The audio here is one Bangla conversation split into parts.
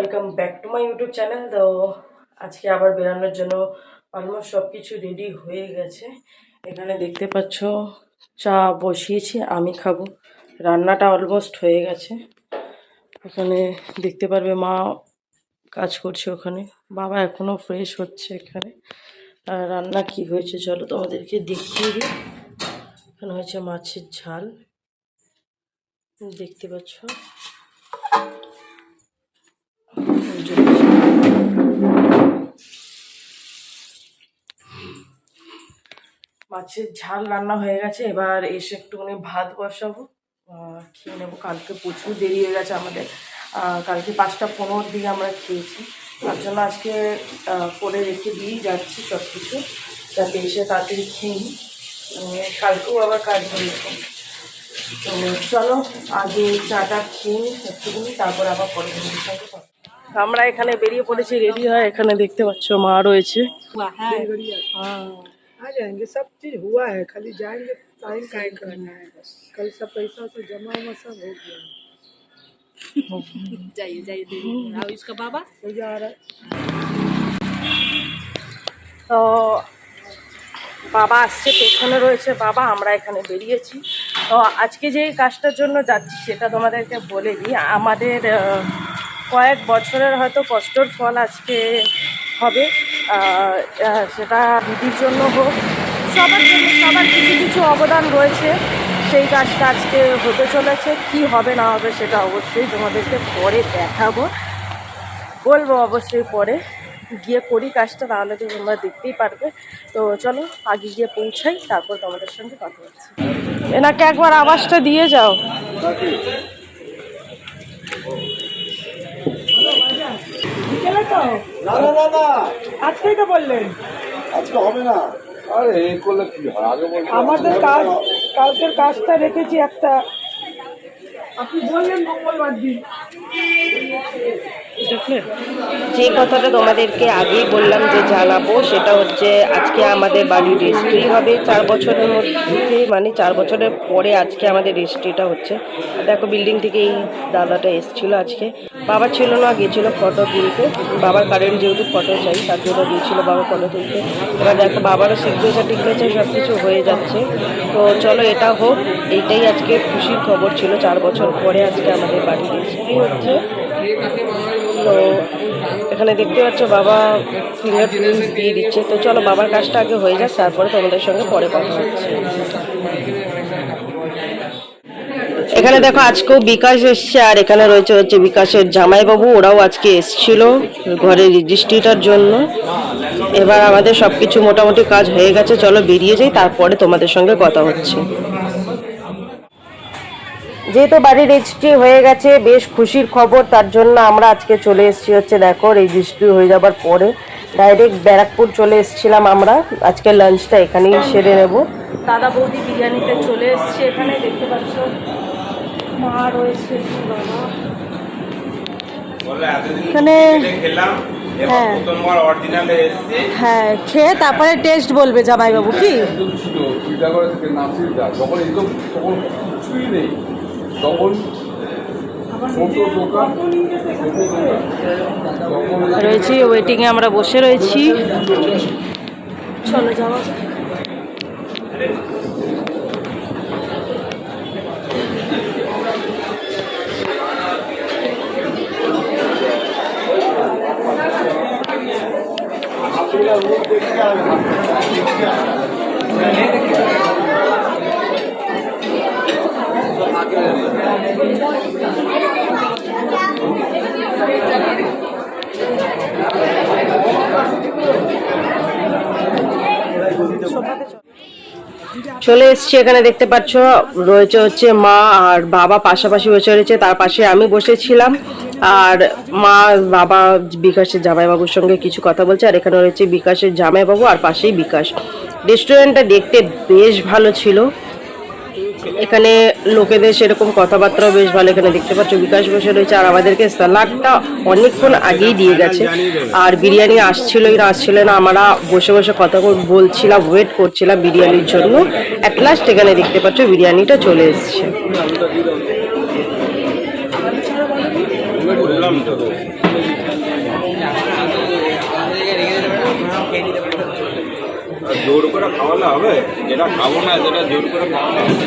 Welcome back to my YouTube channel তো আজকে আবার বেরানোর জন্য অলমোস্ট সব কিছু রেডি হয়ে গেছে। এখানে দেখতে পাচ্ছ, চা বসিয়েছি, আমি খাব। রান্নাটা অলমোস্ট হয়ে গেছে। এখানে দেখতে পারবে মা কাজ করছে ওখানে। বাবা এখনও ফ্রেশ হচ্ছে এখানে। আর রান্না কি হয়েছে চলো তোমাদেরকে দেখিয়ে দিই। এখানে হয়েছে মাছের ঝাল। দেখতে পাচ্ছ? মাছের ঝাল রান্না হয়ে গেছে। এবার এসে একটুখানি ভাত বসাবো। খেয়ে নেব। কালকে প্রচুর দেরি হয়ে গেছে আমাদের। কালকে পাঁচটা পনেরোর দিকে আমরা খেয়েছি। তার জন্য আজকে করে রেখে দিয়েই যাচ্ছি সব কিছু যাতে এসে তাড়াতাড়ি খেয়ে নিই। কালকেও আবার কাজ রয়েছে। তো চলো আগে চাটা খেয়ে নিই একটুখানি তারপর আবার পরে। আমরা এখানে বেরিয়ে পড়েছি রেডি হয় এখানে দেখতে পাচ্ছ মা রয়েছে। হ্যাঁ। आ जाएंगे सब चीज हुआ है खाली जाएंगे टाइम टाइम करना है बस कल सब पैसा से जमा उमा सब हो गया जाइए जाइए दीदी और इसका बाबा तो जा रहा है তো বাবা আসছে পেছনে রয়েছে বাবা আমরা এখানে বেরিয়েছি তো আজকে যে কাজটার জন্য যাচ্ছি সেটা তোমাদেরকে বলে দিই আমাদের আহ, কয়েক বছরের হয়তো কষ্টর ফল আজকে হবে আহ, আহ, সেটা দিদির জন্য হোক, সবার জন্য সবার কিছু কিছু অবদান রয়েছে। সেই কাজটা আজকে হতে চলেছে, কি হবে না হবে সেটা অবশ্যই তোমাদেরকে পরে দেখাবো। বলব অবশ্যই পরে, গিয়ে করি কাজটা, তাহলে তো তোমরা দেখতেই পারবে। তো চলো, আগে গিয়ে পৌঁছাই, তারপর তোমাদের সঙ্গে কথা হচ্ছে। এনাকে একবার আওয়াজটা দিয়ে যাও। তো না না না না আজকেই তো বললেন? আজকে হবে না। আরে এই করলে কি হয়? আগে বলতে আমাদের কাজ কালকের কাজটা রেখেছি একটা আপনি বললেন মঙ্গলবার দিন। যে কথাটা তোমাদেরকে আগেই বললাম যে জানাব, সেটা হচ্ছে আজকে আমাদের বাড়ির রেজিস্ট্রি হবে। চার বছরের মধ্যে মানে চার বছরের পরে আজকে আমাদের রেজিস্ট্রিটা হচ্ছে। দেখো বিল্ডিং থেকে এই দাদাটা এসেছিল আজকে। বাবা ছিল না, গিয়েছিল ফটো তুলতে বাবার কারেন্ট যেহেতু ফটো চাই, তার জন্য গিয়েছিল বাবা ফটো তুলতে। এবার দেখো, বাবারও সিগনেচার টিগনেচার সব কিছু হয়ে যাচ্ছে। তো চলো, এটা হোক। এইটাই আজকে খুশির খবর ছিল, চার বছর পরে আজকে আমাদের বাড়ির রেজিস্ট্রি হচ্ছে। তো এখানে দেখতে পাচ্ছ বাবা ফিঙ্গার প্রিন্টস দিয়ে দিচ্ছে। তো চলো বাবার কাজটা আগে হয়ে যাক, তারপরে তোমাদের সঙ্গে পরে কথা হচ্ছে। এখানে দেখো, আজকেও বিকাশ এসছে, আর এখানে রয়েছে হচ্ছে বিকাশের জামাইবাবু, ওরাও আজকে এসছিল ঘরে রেজিস্ট্রিটার জন্য। এবার আমাদের সব কিছু মোটামুটি কাজ হয়ে গেছে, চলো বেরিয়ে যাই, তারপরে তোমাদের সঙ্গে কথা হচ্ছে। যেহেতু বাড়ির রেজিস্ট্রি হয়ে গেছে বেশ খুশির খবর তার জন্য আমরা আজকে চলে এসেছি হচ্ছে দেখো রেজিস্ট্রি হয়ে যাবার পরে। ডাইরেক্ট ব্যারাকপুর চলে এসেছিলাম আমরা। আজকে লাঞ্চটা এখানেই সেরে নেব। দাদা বৌদি বিরিয়ানিতে চলে এসেছি এখানে দেখতে পাচ্ছ। মা রয়েছে এখানে হ্যাঁ। হ্যাঁ খেয়ে তারপরে টেস্ট বলবে জামাইবাবু কি? তখন রয়েছি ওয়েটিংয়ে আমরা বসে রয়েছি চলো যাওয়া। চলে এসছি এখানে দেখতে পাচ্ছ, রয়েছে হচ্ছে মা আর বাবা পাশাপাশি বসে রয়েছে, তার পাশে আমি বসেছিলাম। আর মা, বাবা বিকাশের জামাইবাবুর সঙ্গে কিছু কথা বলছে, আর এখানে রয়েছে বিকাশের জামাইবাবু, আর পাশেই বিকাশ। রেস্টুরেন্টটা দেখতে বেশ ভালো ছিল। এখানে লোকেদের সেরকম কথাবার্তাও বেশ ভালো এখানে দেখতে পাচ্ছ। বিকাশ বসে রয়েছে আর আমাদেরকে স্যালাডটা অনেকক্ষণ আগেই দিয়ে গেছে। আর বিরিয়ানি আসছিলই না আসছিল না, আমরা বসে বসে কথা বলছিলাম ওয়েট করছিলাম বিরিয়ানির জন্য। অ্যাট লাস্ট এখানে দেখতে পাচ্ছ বিরিয়ানিটা চলে এসছে। জোর করে খাওয়ালে হবে? যেটা খাব না যেটা জোর করে খাওয়ালে হবে।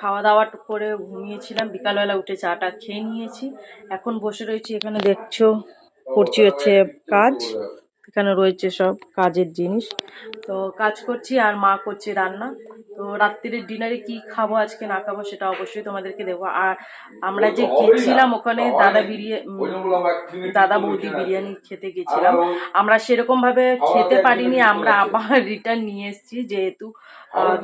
খাওয়া দাওয়া করে ঘুমিয়েছিলাম। বিকালবেলা উঠে চাটা খেয়ে নিয়েছি। এখন বসে রয়েছি, এখানে দেখছ, করছি হচ্ছে কাজ। এখানে রয়েছে সব কাজের জিনিস। তো কাজ করছি আর মা করছে রান্না। তো রাত্রির ডিনারে কি খাব আজকে না খাব সেটা অবশ্যই তোমাদেরকে দেবো। আর আমরা যে গেছিলাম ওখানে দাদা বিরিয়ানি দাদা বৌদি বিরিয়ানি খেতে গেছিলাম। আমরা সেরকম ভাবে খেতে পারিনি আমরা আবার রিটার্ন নিয়ে এসেছি। যেহেতু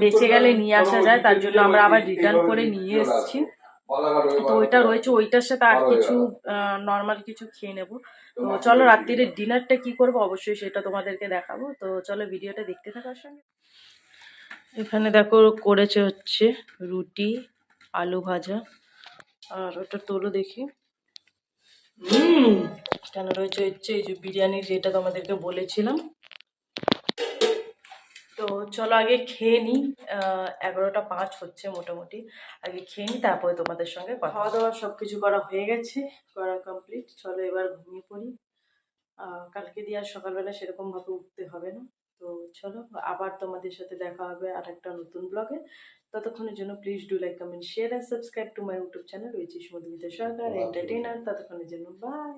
বেঁচে গেলে নিয়ে আসা যায় তার জন্য আমরা আবার রিটার্ন করে নিয়ে এসেছি। তো ওইটা রয়েছে ওইটার সাথে আর কিছু নর্মাল কিছু খেয়ে নেব। তো চলো রাত্রিরে ডিনারটা কি করব? অবশ্যই সেটা তোমাদেরকে দেখাবো। তো চলো ভিডিওটা দেখতে থাকার সঙ্গে। এখানে দেখো করেছে হচ্ছে রুটি, আলু ভাজা। আর ওটা তোলো দেখি। কেন রয়েছে হচ্ছে এই যে বিরিয়ানি যেটা তোমাদেরকে বলেছিলাম। তো চলো আগে খেয়ে নিই। এগারোটা পাঁচ হচ্ছে মোটামুটি। আগে খেয়ে নিই, তারপরে তোমাদের সঙ্গে খাওয়া দাওয়া সব কিছু করা হয়ে গেছে, করা কমপ্লিট চলো এবার ঘুমিয়ে পড়ি। কালকে দিয়ে আর সকালবেলা সেরকমভাবে উঠতে হবে না। তো চলো আবার তোমাদের সাথে দেখা হবে আর একটা নতুন ব্লগে। ততক্ষণের জন্য please do like comment share and subscribe to my YouTube channel which is Madhumita Sarkar entertainer ততক্ষণের জন্য বাই